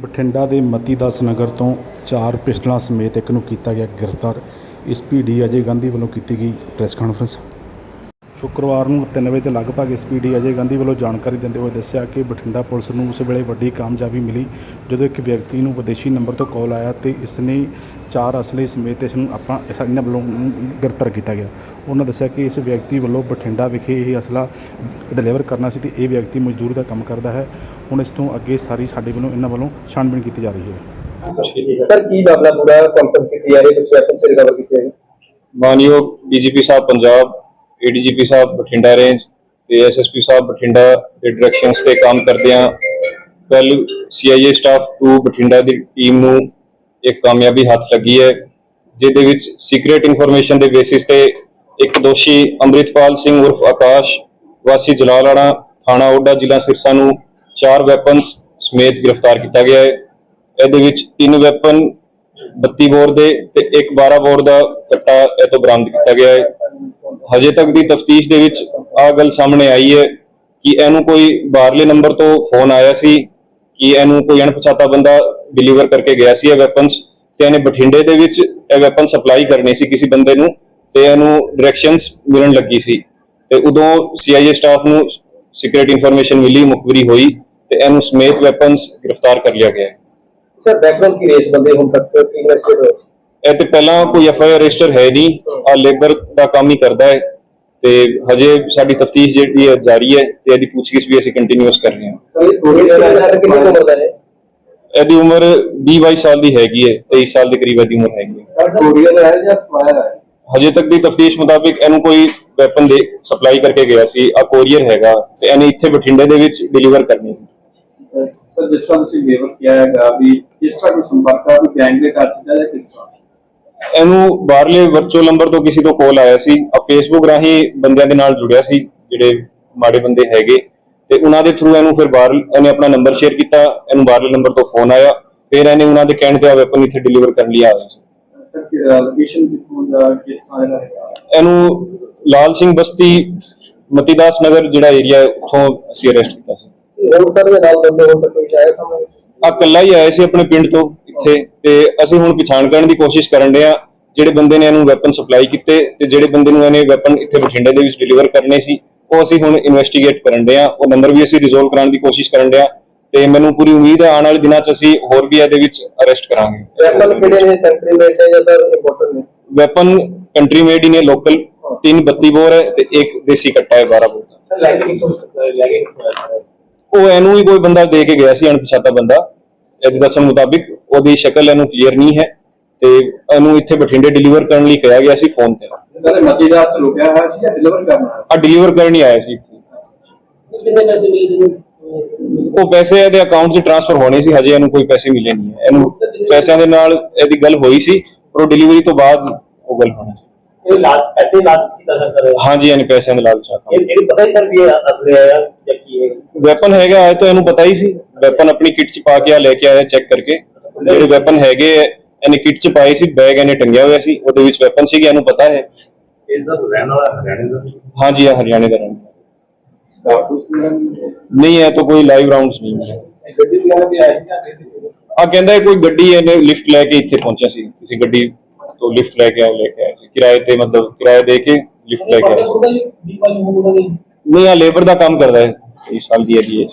ਬਠਿੰਡਾ ਦੇ ਮਤੀ ਦਾਸ ਨਗਰ ਤੋਂ ਚਾਰ ਪਿਸਟਲਾਂ ਸਮੇਤ ਇੱਕ ਨੂੰ ਕੀਤਾ ਗਿਆ ਗ੍ਰਿਫਤਾਰ। ਐਸਪੀਡੀ ਅਜੇ ਗਾਂਧੀ ਵੱਲੋਂ ਕੀਤੀ ਗਈ ਪ੍ਰੈਸ ਕਾਨਫਰੰਸ। ਸ਼ੁੱਕਰਵਾਰ ਨੂੰ 3 ਵਜੇ ਦੇ ਲਗਭਗ ਐਸਪੀਡੀ ਅਜੇ ਗਾਂਧੀ ਵੱਲੋਂ ਜਾਣਕਾਰੀ ਦਿੰਦੇ ਹੋਏ ਦੱਸਿਆ ਕਿ ਬਠਿੰਡਾ ਪੁਲਿਸ ਨੂੰ ਉਸ ਵੇਲੇ ਵੱਡੀ ਕਾਮਯਾਬੀ ਮਿਲੀ ਜਦੋਂ ਇੱਕ ਵਿਅਕਤੀ ਨੂੰ ਵਿਦੇਸ਼ੀ ਨੰਬਰ ਤੋਂ ਕਾਲ ਆਇਆ ਤੇ ਇਸ ਨੇ ਚਾਰ ਅਸਲੇ ਸਮੇਤ ਇਸ ਨੂੰ ਆਪਾਂ ਇਹਨਾਂ ਵੱਲੋਂ ਗ੍ਰਿਫਤਾਰ ਕੀਤਾ ਗਿਆ। ਉਹਨਾਂ ਦੱਸਿਆ ਕਿ ਇਸ ਵਿਅਕਤੀ ਵੱਲੋਂ ਬਠਿੰਡਾ ਵਿਖੇ ਇਹ ਅਸਲਾ ਡਿਲੀਵਰ ਕਰਨਾ ਸੀ ਤੇ ਇਹ ਵਿਅਕਤੀ ਮਜ਼ਦੂਰ ਦਾ ਕੰਮ ਕਰਦਾ ਹੈ। ਹੁਣ ਇਸ ਤੋਂ ਅੱਗੇ ਸਾਰੀ ਸਾਡੇ ਵੱਲੋਂ ਇਹਨਾਂ ਵੱਲੋਂ ਛਾਣਬੀਣ ਕੀਤੀ ਜਾ ਰਹੀ ਹੈ। ਸਰ ਕੀ ਮਾਮਲਾ ਪੂਰਾ? ਕਾਨਫਰੰਸ ਕੀਤੀ ਜਾ ਰਹੀ ਹੈ ਕੁਝ ਵੈਪਨ ਸੇ ਰਿਕਵਰ ਕੀਤੇ ਹੈ ਮਾਨਯੋਗ ਡੀਜੀਪੀ ਸਾਹਿਬ ਪੰਜਾਬ ਏਡੀਜੀਪੀ ਸਾਹਿਬ, ਬਠਿੰਡਾ ਰੇਂਜ ਤੇ ਐਸਐਸਪੀ ਸਾਹਿਬ, ਬਠਿੰਡਾ ਦੇ ਡਾਇਰੈਕਸ਼ਨਸ ਤੇ ਕੰਮ ਕਰਦੇ ਆ ਕੱਲ ਸੀਆਈਏ ਸਟਾਫ 2 ਬਠਿੰਡਾ ਦੀ ਟੀਮ ਨੂੰ ਇੱਕ ਕਾਮਯਾਬੀ ਹੱਥ ਲੱਗੀ ਹੈ, ਜਿਹਦੇ ਵਿੱਚ ਸੀਕ੍ਰੀਟ ਇਨਫੋਰਮੇਸ਼ਨ ਦੇ ਬੇਸਿਸ ਤੇ ਇੱਕ ਦੋਸ਼ੀ ਅੰਮ੍ਰਿਤਪਾਲ ਸਿੰਘ ਉਰਫ ਆਕਾਸ਼, ਵਾਸੀ ਜਲਾਲਾੜਾ ਥਾਣਾ ਓਡਾ ਜ਼ਿਲ੍ਹਾ ਸਿਰਸਾ ਨੂੰ ਚਾਰ ਵੈਪਨਸ ਸਮੇਤ ਗ੍ਰਿਫਤਾਰ ਕੀਤਾ ਗਿਆ ਹੈ। ਇਹਦੇ ਵਿੱਚ ਤਿੰਨ ਵੈਪਨ 32 ਬੋਰ ਦੇ ਤੇ ਇੱਕ 12 ਬੋਰ ਦਾ ਕੱਟਾ ਇਹ ਤੋਂ ਬਰਾਮਦ ਕੀਤਾ ਗਿਆ ਹੈ। ਹਜੇ ਤੱਕ ਦੀ ਤਫਤੀਸ਼ ਦੇ ਵਿੱਚ ਆ ਗੱਲ ਸਾਹਮਣੇ ਆਈ ਹੈ ਕਿ ਇਹਨੂੰ ਕੋਈ ਬਾਹਰਲੇ ਨੰਬਰ ਤੋਂ ਫੋਨ ਆਇਆ ਸੀ ਕਿ ਇਹਨੂੰ ਕੋਈ ਅਣਪਛਾਤਾ ਬੰਦਾ ਡਿਲੀਵਰ ਕਰਕੇ ਗਿਆ ਸੀ ਇਹ ਵੈਪਨਸ ਤੇ ਇਹਨੇ ਬਠਿੰਡੇ ਦੇ ਵਿੱਚ ਇਹ ਵੈਪਨ ਸਪਲਾਈ ਕਰਨੇ ਸੀ ਕਿਸੇ ਬੰਦੇ ਨੂੰ ਤੇ ਇਹਨੂੰ ਡਾਇਰੈਕਸ਼ਨਸ ਮਿਲਣ ਲੱਗੀ ਸੀ। ਤੇ ਉਦੋਂ ਸੀਆਈਏ ਸਟਾਫ ਨੂੰ ਸੀਕ੍ਰੀਟ ਇਨਫੋਰਮੇਸ਼ਨ ਮਿਲੀ, ਮੁਖਬਰੀ ਹੋਈ ਤੇ ਇਹਨੂੰ ਸਮੇਤ ਵੈਪਨਸ ਗ੍ਰਿਫਤਾਰ ਕਰ ਲਿਆ ਗਿਆ ਹੈ। ਸਰ ਬੈਕਗ੍ਰਾਉਂਡ ਕੀ ਰੇਸ ਬੰਦੇ ਹੁਣ ਤੱਕ ਕੀ ਇਨਵੈਸਟਿਗੇਟ ਹੋਏ? ਇਹ ਤੇ ਪਹਿਲਾਂ ਕੋਈ ਐਫ ਆਈ ਆਰ ਰਜਿਸਟਰ ਹੈ ਨਹੀਂ। ਆ ਲੇਬਰ ਦਾ ਕੰਮ ਹੀ ਕਰਦਾ ਹੈ ਤੇ ਹਜੇ ਸਾਡੀ ਤਫਤੀਸ਼ ਜਿਹੜੀ ਹੈ ਜਾਰੀ ਹੈ ਤੇ ਇਹਦੀ ਪੁੱਛਗਿੱਛ ਵੀ ਅਸੀਂ ਕੰਟੀਨਿਊਸ ਕਰ ਰਹੇ ਹਾਂ। ਸਰ ਇਹ ਥੋੜੀ ਜਿਹੀ ਕਿੰਨੀ ਕੁ ਉਮਰ ਦਾ ਹੈ ਇਹਦੀ ਉਮਰ 20 22 ਸਾਲ ਦੀ ਹੈਗੀ ਹੈ 23 ਸਾਲ ਦੇ ਕਰੀਬ ਇਹਦੀ ਉਮਰ ਹੈਗੀ ਹੈ। ਸਰ ਕੋਰੀਅਰ ਹੈ ਜਾਂ ਸਪਾਇਰ ਹੈ? ਹਜੇ ਤੱਕ ਦੀ ਤਫਤੀਸ਼ ਮੁਤਾਬਿਕ ਇਹਨੂੰ ਕੋਈ ਵੈਪਨ ਦੇ ਸਪਲਾਈ ਕਰਕੇ ਗਿਆ ਸੀ ਆ ਕੋਰੀਅਰ ਹੈਗਾ ਤੇ ਇਹਨੇ ਇੱਥੇ ਬਠਿੰਡੇ ਦੇ ਵਿੱਚ ਡਿਲੀਵਰ ਕਰਨੀ ਸੀ। ਸਰ ਜਿਸ ਤਰ੍ਹਾਂ ਤੁਸੀਂ ਵੇਵਰ ਕਿਹਾ ਹੈਗਾ ਵੀ ਕਿਸ ਤਰ੍ਹਾਂ ਕੋਈ ਸੰਪਰਕ ਆ ਕੋਈ ਗੈਂਗ ਦੇ ਘਰ ਚ ਜਾਂ ਕਿਸ ਤਰ੍ਹਾਂ? ਇਹਨੂੰ ਬਾਹਰਲੇ ਵਰਚੁਅਲ ਨੰਬਰ ਤੋਂ ਕਿਸੇ ਤੋਂ ਕਾਲ ਆਇਆ ਸੀ। ਆ ਫੇਸਬੁੱਕ ਰਾਹੀਂ ਬੰਦਿਆਂ ਦੇ ਨਾਲ ਜੁੜਿਆ ਸੀ ਜਿਹੜੇ ਮਾੜੇ ਬੰਦੇ ਹੈਗੇ। ਤੇ ਉਹਨਾਂ ਦੇ ਥਰੂ ਇਹਨੂੰ ਫਿਰ ਬਾਹਰ ਇਹਨੇ ਆਪਣਾ ਨੰਬਰ ਸ਼ੇਅਰ ਕੀਤਾ ਇਹਨੂੰ ਬਾਹਰਲੇ ਨੰਬਰ ਤੋਂ ਫੋਨ ਆਇਆ। ਫਿਰ ਇਹਨੇ ਉਹਨਾਂ ਦੇ ਕਹਿਣ ਤੇ ਆ ਵੈਪਨ ਇੱਥੇ ਡਿਲੀਵਰ ਕਰਨ ਲਈ ਆਇਆ ਸੀ। ਸਰ ਲੋਕੇਸ਼ਨ ਕਿੱਥੋਂ ਦਾ ਕਿਸ ਤਰ੍ਹਾਂ ਦਾ ਹੈਗਾ? ਇਹਨੂੰ ਲਾਲ ਸਿੰਘ ਬਸਤੀ ਮਤੀਦਾਸ ਨਗਰ ਜਿਹੜਾ ਏਰੀਆ ਹੈ ਉੱਥੋਂ ਅਸੀਂ ਅਰੈਸਟ ਕੀਤਾ ਸੀ। ਹੁਣ ਸਰ ਦੇ ਨਾਲ ਬੰਦੇ ਹੁਣ ਤੱਕ ਕੋਈ ਆਇਆ ਸਮਝ ਆ ਕੱਲਾ ਹੀ ਆਇਆ ਸੀ ਆਪਣੇ ਪਿੰਡ ਤੋਂ ਇੱਥੇ ਤੇ ਅਸੀਂ ਹੁਣ ਪਛਾਣ ਕਰਨ ਦੀ ਕੋਸ਼ਿਸ਼ ਕਰਨ ਡਏ ਆ ਜਿਹੜੇ ਬੰਦੇ ਨੇ ਇਹਨੂੰ ਵੈਪਨ ਸਪਲਾਈ ਕੀਤੇ ਤੇ ਜਿਹੜੇ ਬੰਦੇ ਨੂੰ ਇਹਨੇ ਵੈਪਨ ਇੱਥੇ ਬਠਿੰਡੇ ਦੇ ਵਿੱਚ ਡਿਲੀਵਰ ਕਰਨੇ ਸੀ ਉਹ ਅਸੀਂ ਹੁਣ ਇਨਵੈਸਟੀਗੇਟ ਕਰਨ ਡਏ ਆ ਉਹ ਨੰਬਰ ਵੀ ਅਸੀਂ ਰਿਜ਼ੋਲਵ ਕਰਾਉਣ ਦੀ ਕੋਸ਼ਿਸ਼ ਕਰਨ ਡਏ ਆ ਤੇ ਮੈਨੂੰ ਪੂਰੀ ਉਮੀਦ ਹੈ ਆਉਣ ਵਾਲੇ ਦਿਨਾਂ 'ਚ ਅਸੀਂ ਹੋਰ ਵੀ ਇਹਦੇ ਵਿੱਚ ਅਰੈਸਟ ਕਰਾਂਗੇ। ਵੈਪਨ ਕਿਹੜੇ ਨੇ? ਕੰਟਰੀ ਮੇਡ ਹੈ ਜਾਂ ਸਰ ਇੰਪੋਰਟੈਂਟ ਨੇ? ਵੈਪਨ ਕੰਟਰੀ ਮੇਡ ਹੀ ਨੇ ਲੋਕਲ ਤਿੰਨ 32 ਬੋਰ ਹੈ ਤੇ ਇੱਕ ਦੇਸੀ ਕੱਟਾ ਹੈ 12 ਬੋਰ। ਦਾ ਸਰ ਉਹ ਇਹਨੂੰ ਹੀ ਕੋਈ ਬੰਦਾ ਦੇ ਕੇ ਗਿਆ ਸੀ ਅਣਪਛਾਤਾ ਬੰਦਾ। ਇਹਦੇ ਦੱਸਣ ਮੁਤਾਬਿਕ ਉਹਦੀ ਸ਼ਕਲ ਇਹਨੂੰ ਕਲੀਅਰ ਨਹੀਂ ਹੈ ਤੇ ਇਹਨੂੰ ਇੱਥੇ ਬਠਿੰਡੇ ਡਿਲੀਵਰ ਕਰਨ ਲਈ ਕਿਹਾ ਗਿਆ ਸੀ ਫੋਨ ਤੇ। ਸਰ ਇਹ ਮਤੀਦਾਰ ਚ ਲੁਕਿਆ ਹੋਇਆ ਸੀ ਜਾਂ ਡਿਲੀਵਰ ਕਰਨਾ ਹੈ ਆ ਡਿਲੀਵਰ ਕਰਨ ਹੀ ਆਇਆ ਸੀ। ਕਿੰਨੇ ਪੈਸੇ ਮਿਲੇ ਉਹ ਪੈਸੇ ਇਹਦੇ ਅਕਾਊਂਟ 'ਚ ਟ੍ਰਾਂਸਫਰ ਹੋਣੇ ਸੀ ਹਜੇ ਇਹਨੂੰ ਕੋਈ ਪੈਸੇ ਮਿਲੇ ਨਹੀਂ ਹੈ। ਇਹਨੂੰ ਪੈਸਿਆਂ ਦੇ ਨਾਲ ਇਹਦੀ ਗੱਲ ਹੋਈ ਸੀ ਪਰ ਉਹ ਡਿਲੀਵਰੀ ਤੋਂ ਬਾਅਦ ਉਹ ਗੱਲ ਹੋਣੀ ਸੀ। ਇਹ ਲਾਜ ਪੈਸੇ ਲਾਜ ਕੀਤਾ ਸਰ ਸਰ। ਹਾਂਜੀ ਇਹਨੇ ਪੈਸਿਆਂ ਦੇ ਲਾਲਚ ਇਹ ਇਹ ਪਤਾ ਹੀ ਸਰ ਵੀ ਇਹ ਅਸਲੇ ਆ ਵੈਪਨ ਹੈਗਾ ਇਹ ਤਾਂ ਇਹਨੂੰ ਪਤਾ ਹੀ ਸੀ। ਵੈਪਨ ਆਪਣੀ ਕਿੱਟ 'ਚ ਪਾ ਕੇ ਆ ਲੈ ਕੇ ਆਇਆ ਚੈੱਕ ਕਰਕੇ। ਜਿਹੜੇ ਵੈਪਨ ਹੈਗੇ ਹੈ, ਇਹਨੇ ਕਿੱਟ 'ਚ ਪਾਏ ਸੀ ਬੈਗ ਇਹਨੇ ਟੰਗਿਆ ਹੋਇਆ ਸੀ ਉਹਦੇ ਵਿੱਚ ਵੈਪਨ ਸੀਗੇ ਇਹਨੂੰ ਪਤਾ ਹੈ। ਇਹ ਸਰ ਰਹਿਣ ਵਾਲਾ ਹਰਿਆਣੇ ਦਾ? ਹਾਂਜੀ ਇਹ ਹਰਿਆਣੇ ਦਾ ਰਹਿਣ ਨਹੀਂ ਇਹ ਤਾਂ ਕੋਈ ਲਾਈਵ ਰਾਉਂਡਸ ਨਹੀਂ ਹੈ। ਗੱਡੀ ਵਗੈਰਾ ਤੇ ਆਈ ਜਾਂ ਨਹੀਂ? ਆ ਕਹਿੰਦਾ ਹੈ ਕੋਈ ਗੱਡੀ ਇਹਨੇ ਲਿਫਟ ਲੈ ਕੇ ਇੱਥੇ ਪਹੁੰਚਿਆ ਸੀ। ਕਿਸੇ ਗੱਡੀ ਤੋਂ ਲਿਫਟ ਲੈ ਕੇ ਆ ਲੈ ਕੇ ਆਇਆ ਸੀ। ਕਿਰਾਏ ਤੇ ਮਤਲਬ ਕਿਰਾਏ ਦੇ ਕੇ ਲਿਫਟ ਲੈ ਕੇ ਆਇਆ ਸੀ। ਨਹੀਂ ਆ ਲੇਬਰ ਦਾ ਕੰਮ ਕਰਦਾ ਹੈ। ਇਸ ਸਾਲ ਦੀ ਹੈਗੀ ਹੈ